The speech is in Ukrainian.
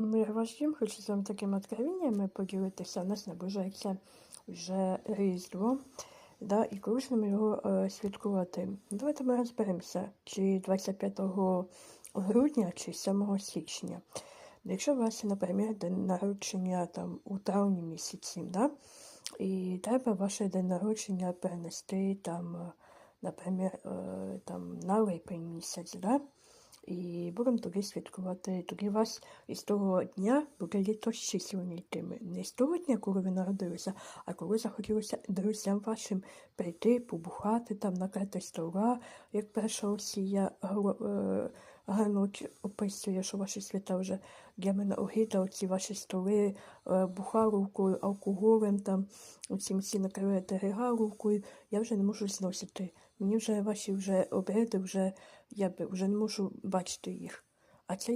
Мир вашим, хочу з вами такими откровеннями поділитися. У нас наближається вже Різдво, да, і коли ж нам його е, святкувати? Давайте ми розберемося, чи 25 грудня, чи 7 січня. Якщо у вас, наприклад, день народження там, у травні місяці, да, і треба ваше день народження перенести там, е, наприклад, е, там, на липень місяць, да, і будемо тоді святкувати. Тоді у вас із того дня буде літосчислення тими Не з того дня, коли ви народилися, а коли захотілося друзям вашим прийти, побухати, там, накрити стола, як перша осія е, Гануть описує, що ваші свята вже для мене огида, оці ваші столи, бухаровкою, бухарівкою, алкоголем, там, оці всі накриваєте регалівкою, я вже не можу зносити. Мені вже ваші вже обряди, вже, я вже не можу бачити їх. А це